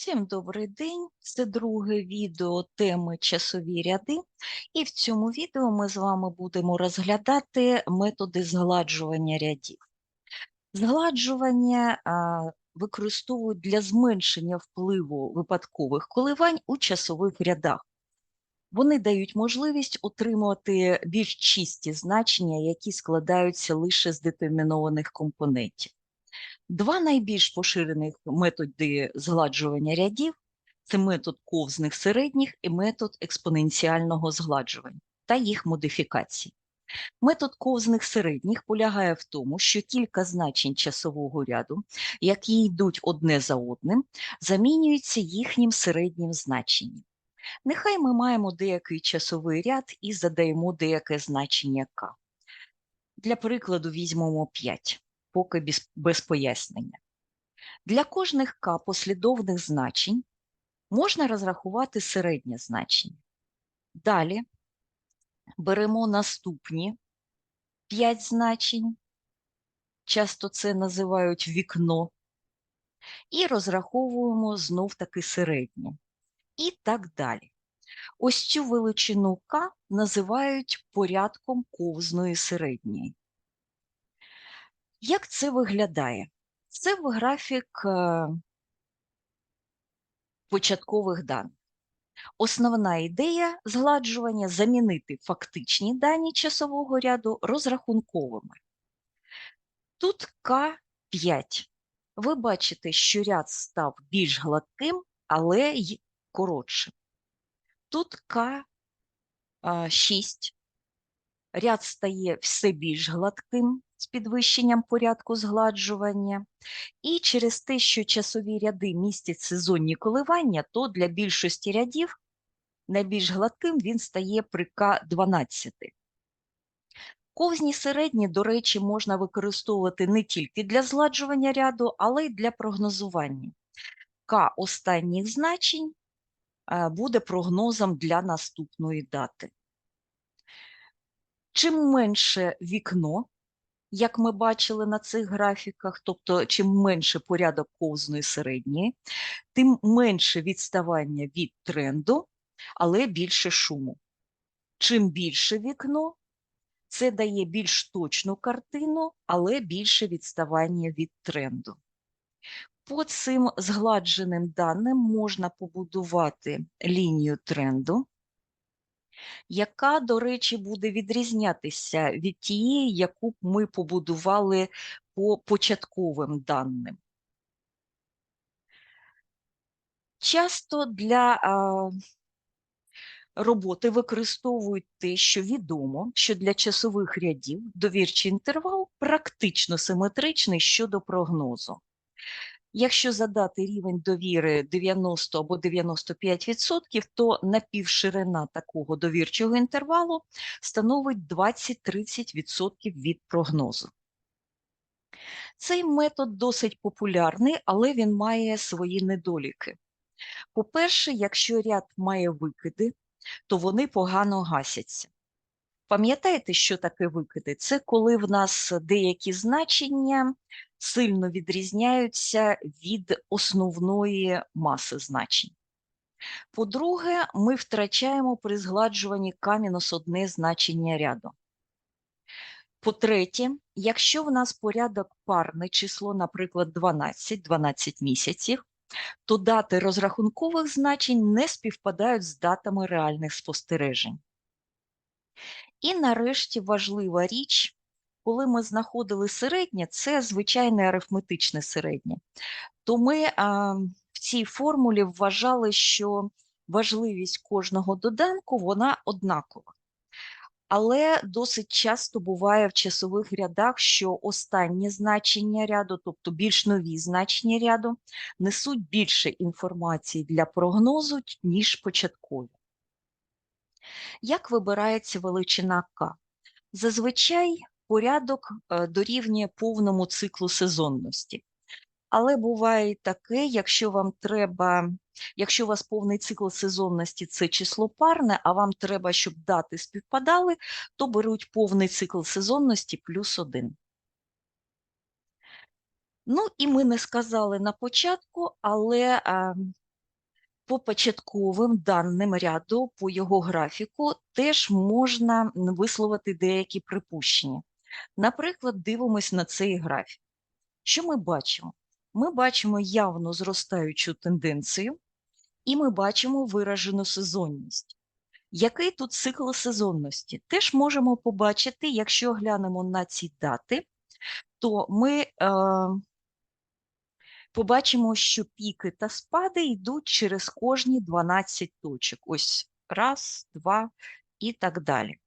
Всім добрий день! Це друге відео теми часові ряди, і в цьому відео ми з вами будемо розглядати методи згладжування рядів. Згладжування використовують для зменшення впливу випадкових коливань у часових рядах. Вони дають можливість отримувати більш чисті значення, які складаються лише з детермінованих компонентів. Два найбільш поширених методи згладжування рядів це метод ковзних середніх і метод експоненціального згладжування та їх модифікацій. Метод ковзних середніх полягає в тому, що кілька значень часового ряду, які йдуть одне за одним, замінюються їхнім середнім значенням. Нехай ми маємо деякий часовий ряд і задаємо деяке значення k. Для прикладу візьмемо 5 поки без, пояснення. Для кожних К послідовних значень можна розрахувати середнє значення. Далі беремо наступні 5 значень, часто це називають вікно, і розраховуємо знов таки середнє. І так далі. Ось цю величину К називають порядком ковзної середньої. Як це виглядає? Це в графік е, початкових даних. Основна ідея згладжування замінити фактичні дані часового ряду розрахунковими. Тут К5. Ви бачите, що ряд став більш гладким, але й коротшим. Тут К6. Ряд стає все більш гладким, з підвищенням порядку згладжування. І через те, що часові ряди містять сезонні коливання, то для більшості рядів найбільш гладким він стає при К12. Ковзні середні, до речі, можна використовувати не тільки для згладжування ряду, але й для прогнозування. К останніх значень е, буде прогнозом для наступної дати. Чим менше вікно, як ми бачили на цих графіках, тобто чим менше порядок ковзної середньої, тим менше відставання від тренду, але більше шуму. Чим більше вікно, це дає більш точну картину, але більше відставання від тренду. По цим згладженим даним можна побудувати лінію тренду, яка, до речі, буде відрізнятися від тієї, яку б ми побудували по початковим даним. Часто для а, роботи використовують те, що відомо, що для часових рядів довірчий інтервал практично симетричний щодо прогнозу. Якщо задати рівень довіри 90 або 95%, то напівширина такого довірчого інтервалу становить 20-30% від прогнозу. Цей метод досить популярний, але він має свої недоліки. По-перше, якщо ряд має викиди, то вони погано гасяться. Пам'ятаєте, що таке викиди? Це коли в нас деякі значення сильно відрізняються від основної маси значень. По-друге, ми втрачаємо при згладжуванні К-1 значення ряду. По-третє, якщо в нас порядок парне число, наприклад, 12, 12 місяців, то дати розрахункових значень не співпадають з датами реальних спостережень. І нарешті важлива річ, коли ми знаходили середнє, це звичайне арифметичне середнє, то ми а, в цій формулі вважали, що важливість кожного доданку вона однакова. Але досить часто буває в часових рядах, що останні значення ряду, тобто більш нові значення ряду, несуть більше інформації для прогнозу, ніж початкові. Як вибирається величина К? Зазвичай порядок е, дорівнює повному циклу сезонності. Але буває таке, якщо вам треба, якщо у вас повний цикл сезонності це число парне, а вам треба, щоб дати співпадали, то беруть повний цикл сезонності плюс один. Ну, і ми не сказали на початку, але по початковим даним ряду, по його графіку, теж можна висловити деякі припущення. Наприклад, дивимось на цей графік. Що ми бачимо? Ми бачимо явно зростаючу тенденцію, і ми бачимо виражену сезонність. Який тут цикл сезонності? Теж можемо побачити, якщо глянемо на ці дати, то ми е, побачимо, що піки та спади йдуть через кожні 12 точок. Ось раз, два і так далі.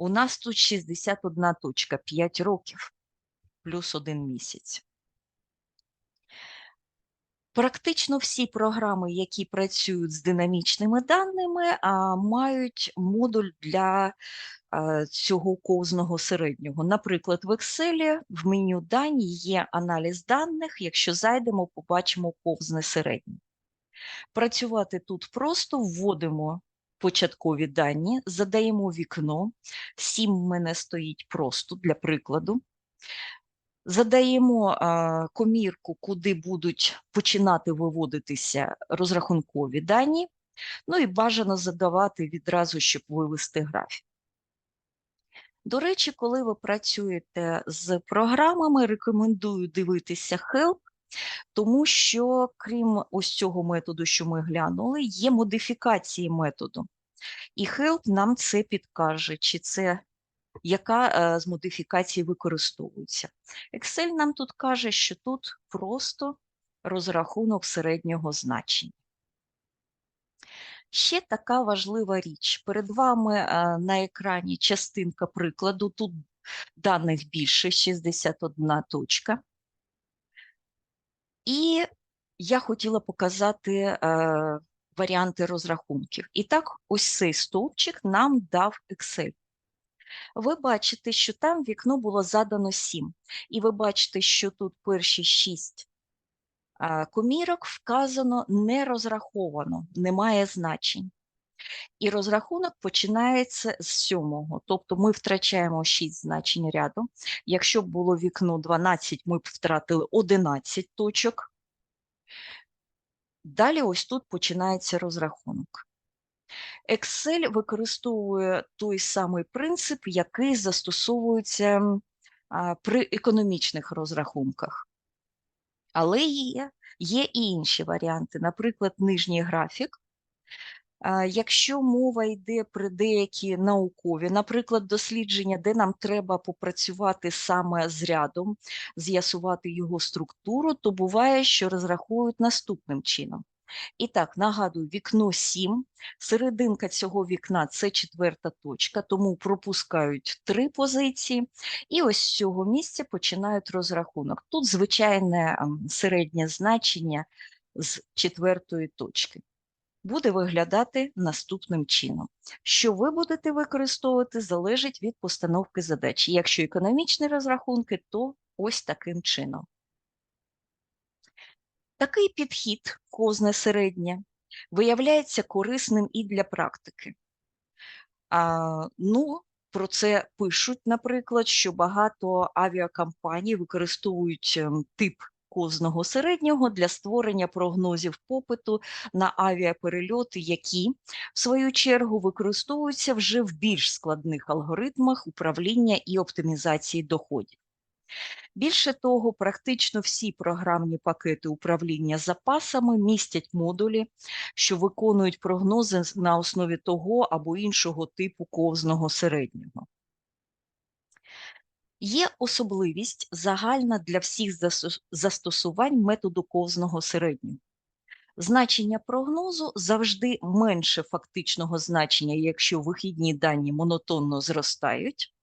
У нас тут 61 точка, 5 років плюс один місяць. Практично всі програми, які працюють з динамічними даними, мають модуль для цього ковзного середнього. Наприклад, в Excel в меню дані є аналіз даних. Якщо зайдемо, побачимо ковзне середнє. Працювати тут просто вводимо початкові дані, задаємо вікно. 7 в мене стоїть просто для прикладу. Задаємо а, комірку, куди будуть починати виводитися розрахункові дані, ну і бажано задавати відразу, щоб вивести графік. До речі, коли ви працюєте з програмами, рекомендую дивитися Help, тому що, крім ось цього методу, що ми глянули, є модифікації методу. І Help нам це підкаже, чи це яка е, з модифікацій використовується. Excel нам тут каже, що тут просто розрахунок середнього значення. Ще така важлива річ. Перед вами е, на екрані частинка прикладу, тут даних більше 61 точка. І я хотіла показати е, варіанти розрахунків. І так, ось цей стовпчик нам дав Excel ви бачите, що там вікно було задано 7. І ви бачите, що тут перші 6 комірок вказано не розраховано, немає значень. І розрахунок починається з сьомого, тобто ми втрачаємо 6 значень ряду. Якщо б було вікно 12, ми б втратили 11 точок. Далі ось тут починається розрахунок. Excel використовує той самий принцип, який застосовується при економічних розрахунках. Але є, є і інші варіанти, наприклад, нижній графік. Якщо мова йде про деякі наукові, наприклад, дослідження, де нам треба попрацювати саме з рядом, з'ясувати його структуру, то буває, що розраховують наступним чином. І так, нагадую, вікно 7, серединка цього вікна це четверта точка, тому пропускають три позиції, і ось з цього місця починають розрахунок. Тут звичайне середнє значення з четвертої точки. Буде виглядати наступним чином. Що ви будете використовувати, залежить від постановки задачі. Якщо економічні розрахунки, то ось таким чином. Такий підхід, козне середнє, виявляється корисним і для практики. А, Ну, про це пишуть, наприклад, що багато авіакомпаній використовують ем, тип козного середнього для створення прогнозів попиту на авіаперельоти, які, в свою чергу, використовуються вже в більш складних алгоритмах управління і оптимізації доходів. Більше того, практично всі програмні пакети управління запасами містять модулі, що виконують прогнози на основі того або іншого типу ковзного середнього. Є особливість загальна для всіх застосувань методу ковзного середнього. Значення прогнозу завжди менше фактичного значення, якщо вихідні дані монотонно зростають,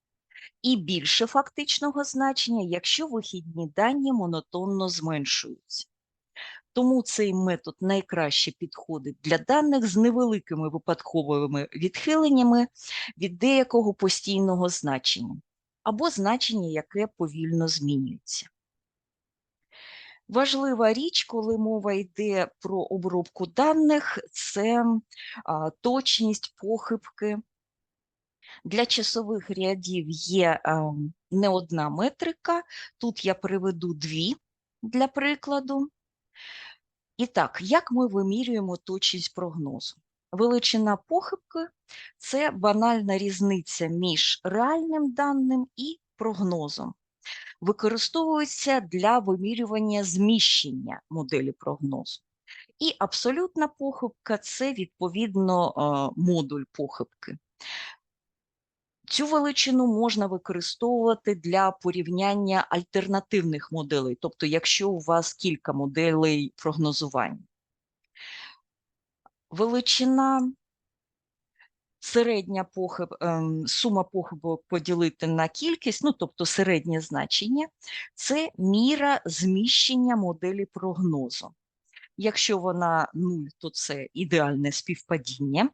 і більше фактичного значення, якщо вихідні дані монотонно зменшуються. Тому цей метод найкраще підходить для даних з невеликими випадковими відхиленнями від деякого постійного значення або значення, яке повільно змінюється. Важлива річ, коли мова йде про обробку даних, це точність похибки для часових рядів є не одна метрика. Тут я приведу дві для прикладу. І так, як ми вимірюємо точність прогнозу? Величина похибки це банальна різниця між реальним даним і прогнозом. Використовується для вимірювання зміщення моделі прогнозу. І абсолютна похибка це відповідно е, модуль похибки. Цю величину можна використовувати для порівняння альтернативних моделей, тобто, якщо у вас кілька моделей прогнозування. Величина середня похиб, ем, сума похибок поділити на кількість, ну тобто середнє значення, це міра зміщення моделі прогнозу. Якщо вона 0, то це ідеальне співпадіння.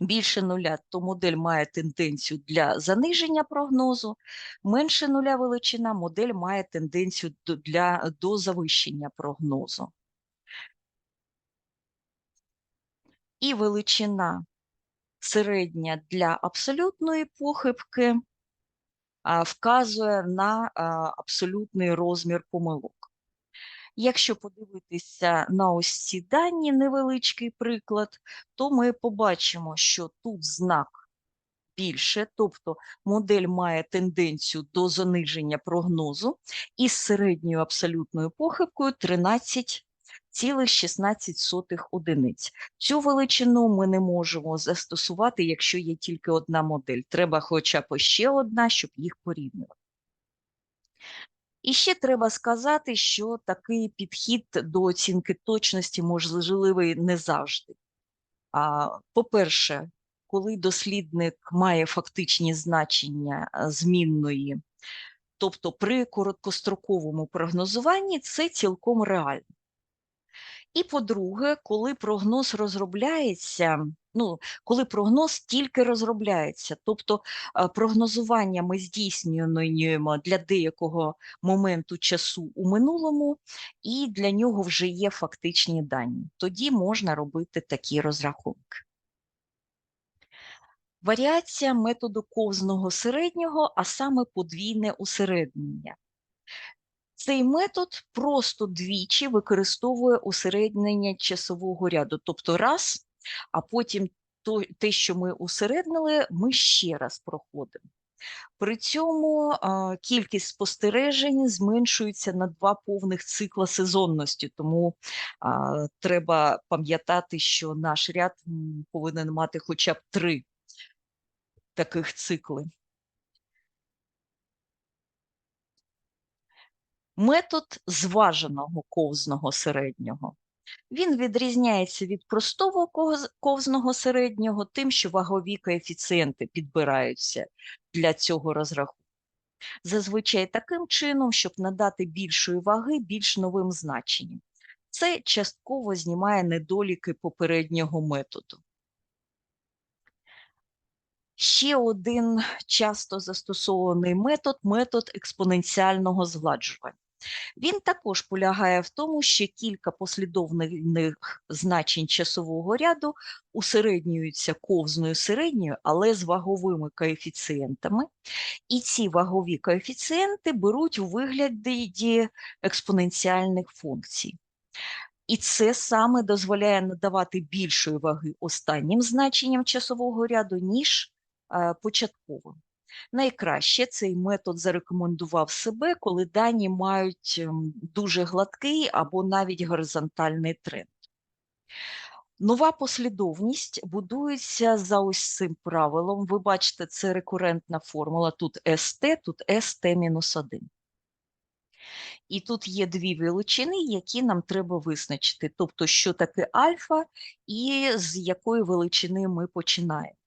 Більше нуля, то модель має тенденцію для заниження прогнозу, менше нуля величина, модель має тенденцію для, до завищення прогнозу. І величина середня для абсолютної похибки вказує на абсолютний розмір помилок. Якщо подивитися на ось ці дані, невеличкий приклад, то ми побачимо, що тут знак більше, тобто модель має тенденцію до заниження прогнозу із середньою абсолютною похибкою 13,16 одиниць. Цю величину ми не можемо застосувати, якщо є тільки одна модель. Треба хоча б ще одна, щоб їх порівнювати. І ще треба сказати, що такий підхід до оцінки точності можливий не завжди. По-перше, коли дослідник має фактичні значення змінної, тобто при короткостроковому прогнозуванні це цілком реально. І по-друге, коли прогноз розробляється, ну, коли прогноз тільки розробляється, тобто прогнозування ми здійснюємо для деякого моменту часу у минулому, і для нього вже є фактичні дані. Тоді можна робити такі розрахунки. Варіація методу ковзного середнього, а саме подвійне усереднення. Цей метод просто двічі використовує усереднення часового ряду, тобто раз, а потім то, те, що ми усереднили, ми ще раз проходимо. При цьому а, кількість спостережень зменшується на два повних цикла сезонності, тому а, треба пам'ятати, що наш ряд повинен мати хоча б три таких цикли. Метод зваженого ковзного середнього. Він відрізняється від простого ковзного середнього тим, що вагові коефіцієнти підбираються для цього розрахунку. Зазвичай таким чином, щоб надати більшої ваги більш новим значенням. Це частково знімає недоліки попереднього методу. Ще один часто застосований метод метод експоненціального згладжування. Він також полягає в тому, що кілька послідовних значень часового ряду усереднюються ковзною середньою, але з ваговими коефіцієнтами. І ці вагові коефіцієнти беруть у вигляді експоненціальних функцій. І це саме дозволяє надавати більшої ваги останнім значенням часового ряду, ніж е, початковим. Найкраще цей метод зарекомендував себе, коли дані мають ем, дуже гладкий або навіть горизонтальний тренд. Нова послідовність будується за ось цим правилом. Ви бачите, це рекурентна формула, тут ST, тут ST-1. І тут є дві величини, які нам треба визначити, тобто, що таке альфа і з якої величини ми починаємо.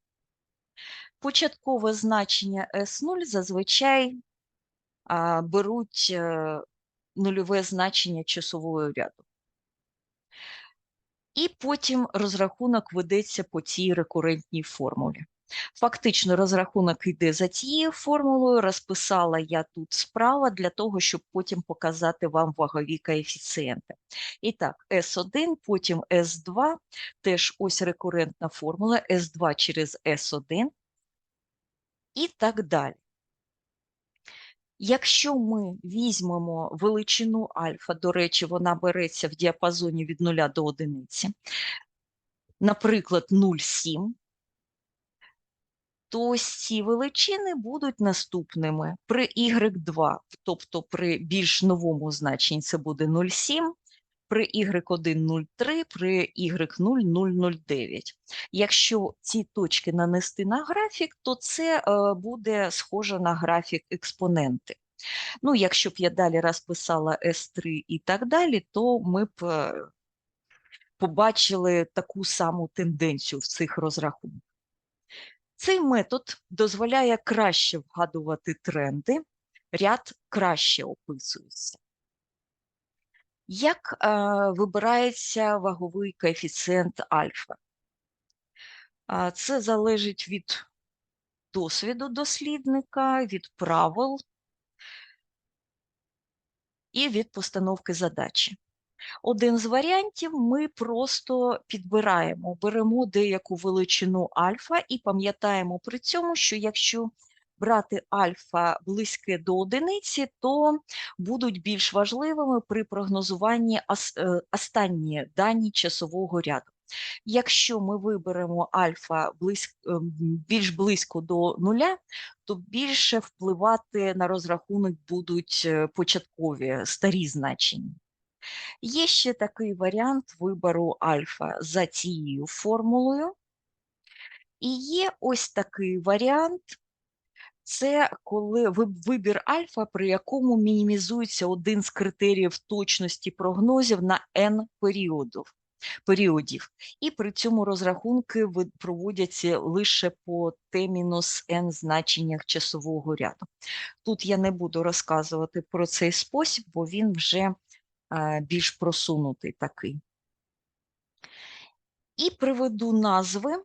Початкове значення S0 зазвичай беруть е, нульове значення часового ряду. І потім розрахунок ведеться по цій рекурентній формулі. Фактично, розрахунок йде за цією формулою, розписала я тут справа для того, щоб потім показати вам вагові коефіцієнти. І так, S1, потім S2, теж ось рекурентна формула, S2 через S1 і так далі. Якщо ми візьмемо величину альфа, до речі, вона береться в діапазоні від 0 до 1, наприклад, 0,7, то ці величини будуть наступними. При y2, тобто при більш новому значенні це буде 0,7, при y1 0,3, при y0 0,09. Якщо ці точки нанести на графік, то це е, буде схоже на графік експоненти. Ну, якщо б я далі розписала S3 і так далі, то ми б е, побачили таку саму тенденцію в цих розрахунках. Цей метод дозволяє краще вгадувати тренди, ряд краще описується. Як вибирається ваговий коефіцієнт альфа? Це залежить від досвіду дослідника, від правил і від постановки задачі. Один з варіантів ми просто підбираємо, беремо деяку величину альфа і пам'ятаємо при цьому, що якщо брати альфа близьке до одиниці, то будуть більш важливими при прогнозуванні е, останні дані часового ряду. Якщо ми виберемо альфа ем, більш близько до нуля, то більше впливати на розрахунок будуть е, початкові старі значення. Є ще такий варіант вибору альфа за цією формулою. І є ось такий варіант це коли вибір альфа, при якому мінімізується один з критеріїв точності прогнозів на n періодів. періодів. І при цьому розрахунки проводяться лише по t-n значеннях часового ряду. Тут я не буду розказувати про цей спосіб, бо він вже е, більш просунутий такий. І приведу назви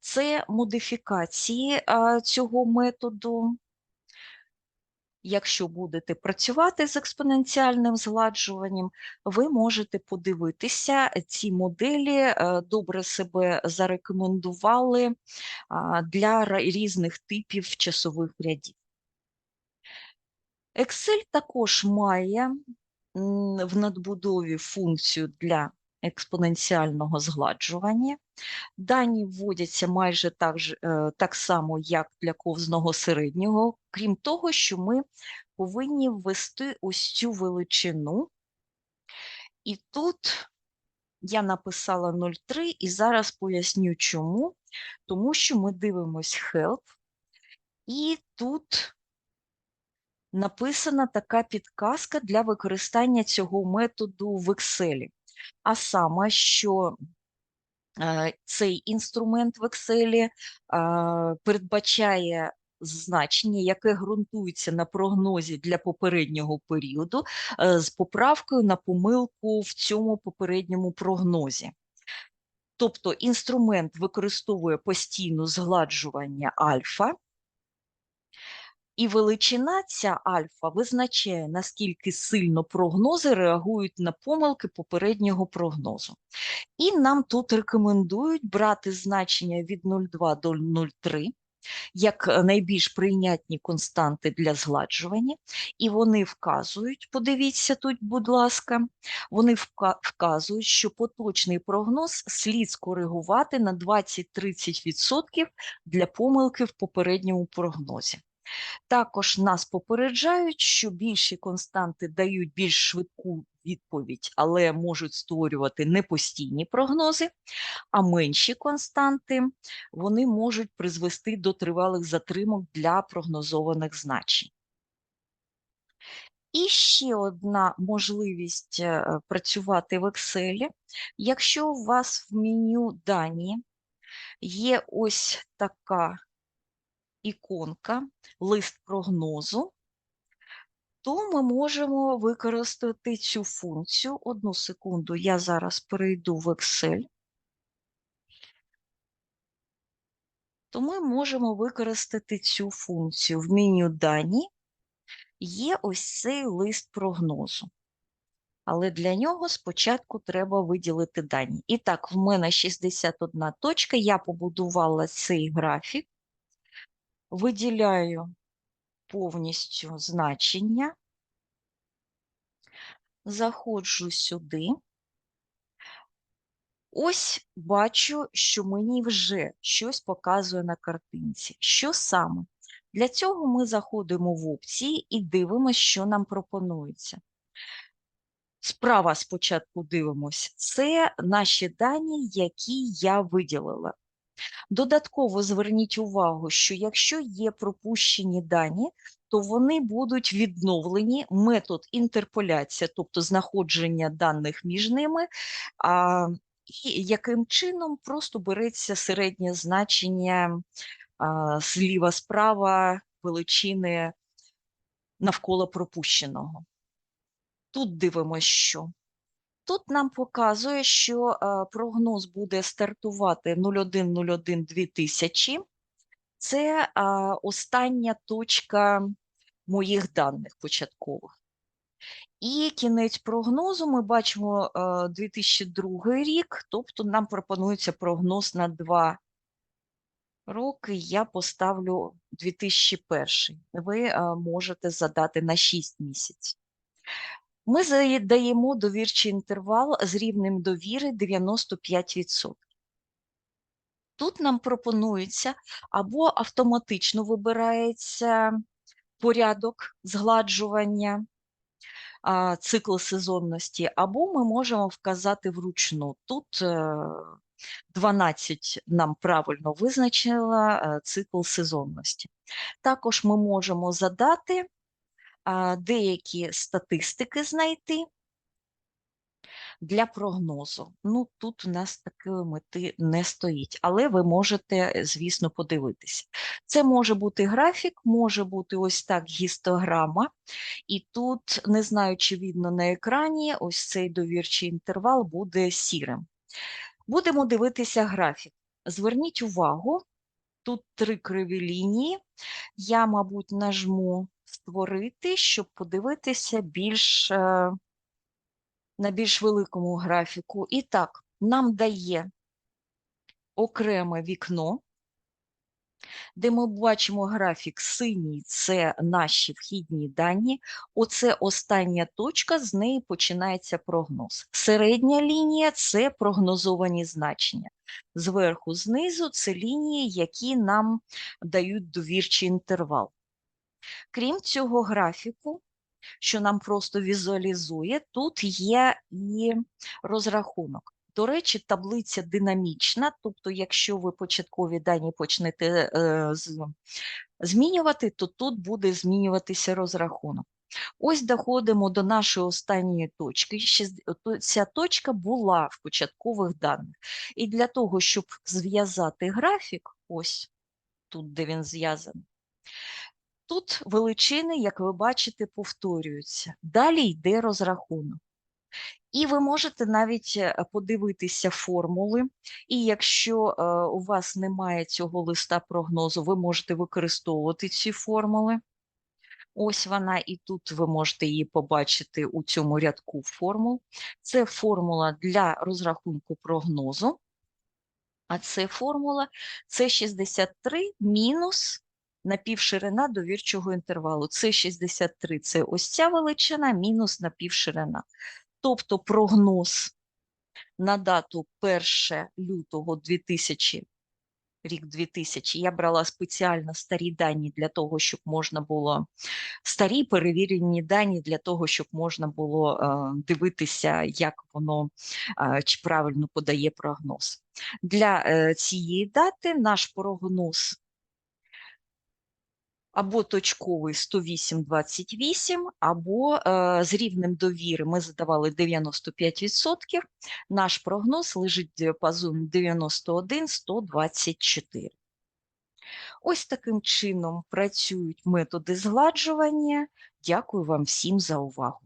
це модифікації цього методу. Якщо будете працювати з експоненціальним згладжуванням, ви можете подивитися, ці моделі е, добре себе зарекомендували для різних типів часових рядів. Excel також має в надбудові функцію для експоненціального згладжування. Дані вводяться майже так е, так само, як для ковзного середнього, крім того, що ми повинні ввести ось цю величину. І тут я написала 0,3 і зараз поясню чому. Тому що ми дивимось help, і тут написана така підказка для використання цього методу в Excel. А саме, що е, цей інструмент в Excel е, передбачає значення, яке ґрунтується на прогнозі для попереднього періоду е, з поправкою на помилку в цьому попередньому прогнозі. Тобто інструмент використовує постійно згладжування альфа, і величина ця альфа визначає, наскільки сильно прогнози реагують на помилки попереднього прогнозу. І нам тут рекомендують брати значення від 0,2 до 0,3 як найбільш прийнятні константи для згладжування, і вони вказують, подивіться тут, будь ласка, вони вказують, що поточний прогноз слід скоригувати на 20-30% для помилки в попередньому прогнозі. Також нас попереджають, що більші константи дають більш швидку відповідь, але можуть створювати непостійні прогнози, а менші константи вони можуть призвести до тривалих затримок для прогнозованих значень. І ще одна можливість е, працювати в Excel. Якщо у вас в меню дані є ось така іконка, лист прогнозу, то ми можемо використати цю функцію. Одну секунду, я зараз перейду в Excel. То ми можемо використати цю функцію. В меню дані є ось цей лист прогнозу. Але для нього спочатку треба виділити дані. І так, в мене 61 точка, я побудувала цей графік виділяю повністю значення. Заходжу сюди. Ось бачу, що мені вже щось показує на картинці. Що саме? Для цього ми заходимо в опції і дивимося, що нам пропонується. Справа спочатку дивимось. Це наші дані, які я виділила. Додатково зверніть увагу, що якщо є пропущені дані, то вони будуть відновлені метод інтерполяція, тобто знаходження даних між ними, а, і яким чином просто береться середнє значення а, зліва справа величини навколо пропущеного. Тут дивимося, що. Тут нам показує, що е, прогноз буде стартувати 01.01.2000. Це е, остання точка моїх даних початкових. І кінець прогнозу ми бачимо е, 2002 рік, тобто нам пропонується прогноз на два роки. Я поставлю 2001. Ви е, можете задати на 6 місяців. Ми задаємо довірчий інтервал з рівнем довіри 95%. Тут нам пропонується або автоматично вибирається порядок згладжування цикл сезонності, або ми можемо вказати вручну. Тут 12 нам правильно визначила е, цикл сезонності. Також ми можемо задати деякі статистики знайти для прогнозу. Ну, тут у нас такої мети не стоїть, але ви можете, звісно, подивитися. Це може бути графік, може бути ось так гістограма, і тут, не знаю, чи видно на екрані, ось цей довірчий інтервал буде сірим. Будемо дивитися графік. Зверніть увагу, тут три криві лінії. Я, мабуть, нажму створити, щоб подивитися більш е, на більш великому графіку. І так, нам дає окреме вікно, де ми бачимо графік синій це наші вхідні дані. Оце остання точка, з неї починається прогноз. Середня лінія це прогнозовані значення. Зверху, знизу це лінії, які нам дають довірчий інтервал. Крім цього графіку, що нам просто візуалізує, тут є і розрахунок. До речі, таблиця динамічна, тобто, якщо ви початкові дані почнете е, змінювати, то тут буде змінюватися розрахунок. Ось доходимо до нашої останньої точки. Ця точка була в початкових даних. І для того, щоб зв'язати графік, ось тут, де він зв'язаний, Тут величини, як ви бачите, повторюються. Далі йде розрахунок. І ви можете навіть е, подивитися формули, і якщо е, у вас немає цього листа прогнозу, ви можете використовувати ці формули. Ось вона, і тут ви можете її побачити у цьому рядку формул. Це формула для розрахунку прогнозу, а це формула це 63 мінус напівширина довірчого інтервалу. Це 63 це ось ця величина мінус напівширина. Тобто прогноз на дату 1 лютого 2000, рік 2000, я брала спеціально старі дані для того, щоб можна було старі перевірені дані для того, щоб можна було е, дивитися, як воно е, чи правильно подає прогноз. Для е, цієї дати наш прогноз або точковий 108-28, або е, з рівнем довіри ми задавали 95%. Наш прогноз лежить в діапазоні 91-124. Ось таким чином працюють методи згладжування. Дякую вам всім за увагу.